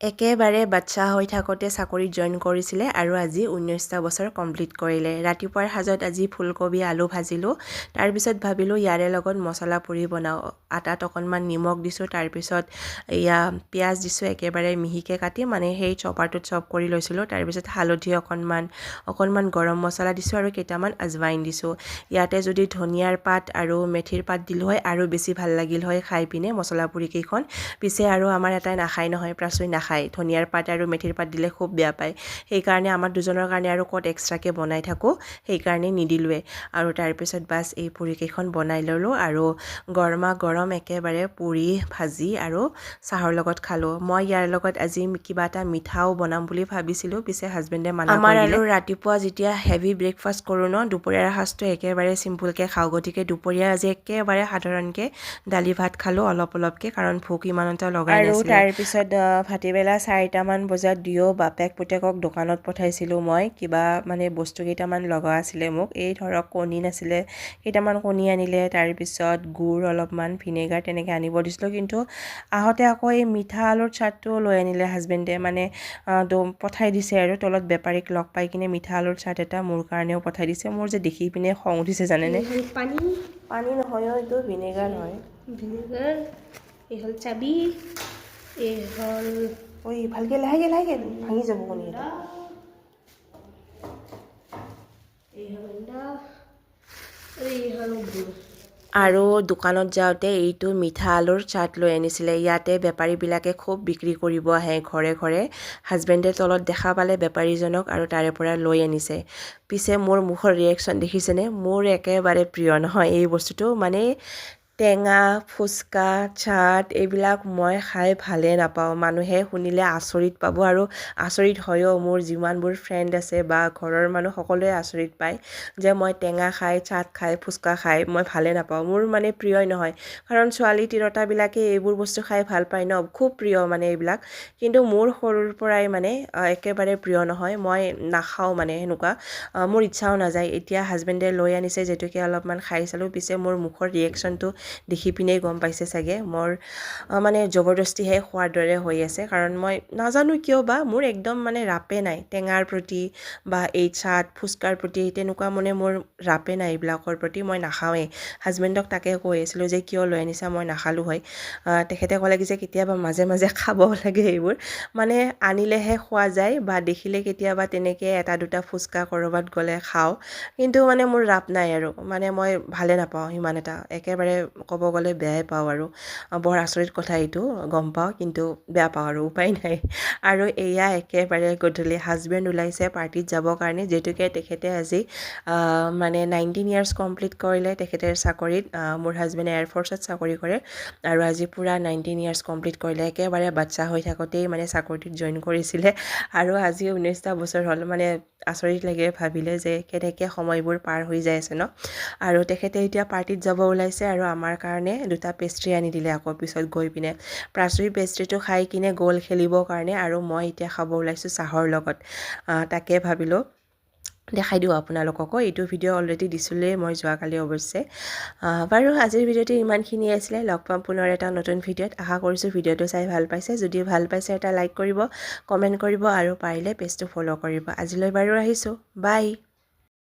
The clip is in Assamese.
একেবাৰে বাচ্চা হৈ থাকোঁতে চাকৰিত জইন কৰিছিলে আৰু আজি ঊনৈছটা বছৰ কমপ্লিট কৰিলে। ৰাতিপুৱাৰ সাজত আজি ফুলকবি আলু ভাজিলোঁ। তাৰপিছত ভাবিলোঁ ইয়াৰে লগত মছলা পুৰি বনাওঁ। আটাত অকণমান নিমখ দিছোঁ। তাৰপিছত এয়া পিঁয়াজ দিছোঁ। একেবাৰে মিহিকৈ কাটি মানে সেই চপাৰটোত চপ কৰি লৈছিলোঁ। তাৰপিছত হালধি অকণমান অকণমান গৰম মছলা দিছোঁ আৰু কেইটামান আজৱাইন দিছোঁ। ইয়াতে যদি ধনিয়াৰ পাত আৰু মেথিৰ পাত দিলোঁ হয় আৰু বেছি ভাল লাগিল হয় খাই পিনে মছলা পুৰিকেইখন। পিছে আৰু আমাৰ এটাই নাখায় নহয় প্ৰাচুই নাখায়। নাখায় ধনিয়াৰ পাত আৰু মেথিৰ পাত দিলে খুব বেয়া পায়। সেইকাৰণে আমাৰ দুজনৰ কাৰণে আৰু ক'ত এক্সট্ৰাকৈ বনাই থাকোঁ সেইকাৰণে নিদিলোৱে। আৰু তাৰপিছত বাছ এই পুৰিকেইখন বনাই ল'লোঁ আৰু গৰমা গৰম একেবাৰে পুৰি ভাজি আৰু চাহৰ লগত খালোঁ। মই ইয়াৰ লগত আজি কিবা এটা মিঠাও বনাম বুলি ভাবিছিলোঁ পিছে হাজবেণ্ডে মানা আমাৰ আৰু ৰাতিপুৱা যেতিয়া হেভি ব্ৰেকফাষ্ট কৰোঁ ন দুপৰীয়াৰ সাজটো একেবাৰে চিম্পুলকৈ খাওঁ। গতিকে দুপৰীয়া আজি একেবাৰে সাধাৰণকৈ দালি ভাত খালোঁ অলপ অলপকৈ কাৰণ ভোক ইমান এটা লগাই আৰু তাৰপিছত ভাটিবেলা চাৰিটামান বজাত দিও বাপেক পুতেকক দোকানত পঠাইছিলোঁ মই। কিবা মানে বস্তু কেইটামান লগা আছিলে মোক। এই ধৰক কণী নাছিলে কেইটামান কণী আনিলে তাৰপিছত গুড় অলপমান ভিনেগাৰ তেনেকৈ আনিব দিছিলোঁ। কিন্তু আহোঁতে আকৌ এই মিঠা আলুৰ চাটটো লৈ আনিলে হাজবেণ্ডে। মানে পঠাই দিছে আৰু তলত বেপাৰীক লগ পাই কিনে মিঠা আলুৰ চাট এটা মোৰ কাৰণেও পঠাই দিছে। মোৰ যে দেখি পিনে খং উঠিছে জানেনে? পানী? পানী নহয় এইটো ভিনেগাৰ হয়। ভিনেগাৰ? এই হ'ল চাবি? এই হ'ল ঐ ভালকৈ লাহেকৈ লাহেকৈ ভাঙি যাব কণী এটা এই হ'ল অণ্ডা এই হ'ল গুড় আৰু দোকানত যাওঁতে এইটো মিঠা আলুৰ চাট লৈ আনিছিলে। ইয়াতে বেপাৰীবিলাকে খুব বিক্ৰী কৰিব আহে ঘৰে ঘৰে। হাজবেণ্ডে তলত দেখা পালে বেপাৰীজনক আৰু তাৰে পৰা লৈ আনিছে। পিছে মোৰ মুখৰ ৰিয়েকশ্যন দেখিছেনে? মোৰ একেবাৰে প্ৰিয় নহয় এই বস্তুটো। মানে টেঙা ফুচকা চাট এইবিলাক মই খাই ভালেই নাপাওঁ। মানুহে শুনিলে আচৰিত পাব আৰু আচৰিত হয়ও। মোৰ যিমানবোৰ ফ্ৰেণ্ড আছে বা ঘৰৰ মানুহ সকলোৱে আচৰিত পায় যে মই টেঙা খাই চাট খাই ফুচকা খাই মই ভালেই নাপাওঁ। মোৰ মানে প্ৰিয়ই নহয়। কাৰণ ছোৱালী তিৰোতাবিলাকে এইবোৰ বস্তু খাই ভাল পায় ন? খুব প্ৰিয় মানে এইবিলাক। কিন্তু মোৰ সৰুৰ পৰাই মানে একেবাৰে প্ৰিয় নহয়। মই নাখাওঁ মানে সেনেকুৱা। মোৰ ইচ্ছাও নাযায়। এতিয়া হাজবেণ্ডে লৈ আনিছে যিহেতুকে অলপমান খাই চালোঁ। পিছে মোৰ মুখৰ ৰিয়েকশ্যনটো দেখি পিনেই গম পাইছে চাগে। মোৰ মানে জবৰদস্তিহে খোৱাৰ দৰে হৈ আছে। কাৰণ মই নাজানো কিয় বা মোৰ একদম মানে ৰাপে নাই। টেঙাৰ প্ৰতি বা এই চাট ফুচকাৰ প্ৰতি তেনেকুৱা মানে মোৰ ৰাপে নাই এইবিলাকৰ প্ৰতি। মই নাখাওঁৱেই। হাজবেণ্ডক তাকে কৈ আছিলোঁ যে কিয় লৈ আনিছা? মই নাখালোঁ হয়। তেখেতে ক'লে যে কেতিয়াবা মাজে মাজে খাব লাগে এইবোৰ। মানে আনিলেহে খোৱা যায় বা দেখিলে কেতিয়াবা তেনেকৈ এটা দুটা ফুচকা ক'ৰবাত গ'লে খাওঁ। কিন্তু মানে মোৰ ৰাপ নাই আৰু। মানে মই ভালে নাপাওঁ সিমান এটা। একেবাৰে ক'ব গ'লে বেয়াই পাওঁ আৰু। বৰ আচৰিত কথা এইটো, গম পাওঁ, কিন্তু বেয়া পাওঁ আৰু, উপায় নাই। আৰু এয়া একেবাৰে গধূলি হাজবেণ্ড ওলাইছে পাৰ্টিত যাবৰ কাৰণে, যিহেতুকে তেখেতে আজি মানে নাইনটিন ইয়াৰ্ছ কমপ্লিট কৰিলে তেখেতে চাকৰিত। মোৰ হাজবেণ্ডে এয়াৰফ'ৰ্চত চাকৰি কৰে আৰু আজি পূৰা নাইনটিন ইয়াৰ্ছ কমপ্লিট কৰিলে। একেবাৰে বাচ্চা হৈ থাকোঁতেই মানে চাকৰিটোত জইন কৰিছিলে। আৰু আজি ঊনৈছটা বছৰ হ'ল মানে আচৰিত লাগে ভাবিলে যে কেনেকৈ সময়বোৰ পাৰ হৈ যাই আছে ন? আৰু তেখেতে এতিয়া পাৰ্টিত যাব ওলাইছে আৰু আমাৰ কাৰণে দুটা পেষ্ট্ৰি আনি দিলে আকৌ পিছত গৈ পিনে। প্ৰাচুৰি পেষ্ট্ৰিটো খাই কিনে গ'ল খেলিবৰ কাৰণে আৰু মই এতিয়া খাব ওলাইছোঁ চাহৰ লগত। তাকে ভাবিলোঁ দেখাই দিওঁ আপোনালোককো। এইটো ভিডিঅ' অলৰেডি দিছিলোঁৱেই মই যোৱাকালি অৱশ্যে। বাৰু আজিৰ ভিডিঅ'টো ইমানখিনিয়ে আছিলে। লগ পাম পুনৰ এটা নতুন ভিডিঅ'ত আশা কৰিছোঁ ভিডিঅ'টো চাই ভাল পাইছে। যদি ভাল পাইছে এটা লাইক কৰিব কমেণ্ট কৰিব আৰু পাৰিলে পেজটো ফ'ল' কৰিব। আজিলৈ বাৰু আহিছোঁ। বাই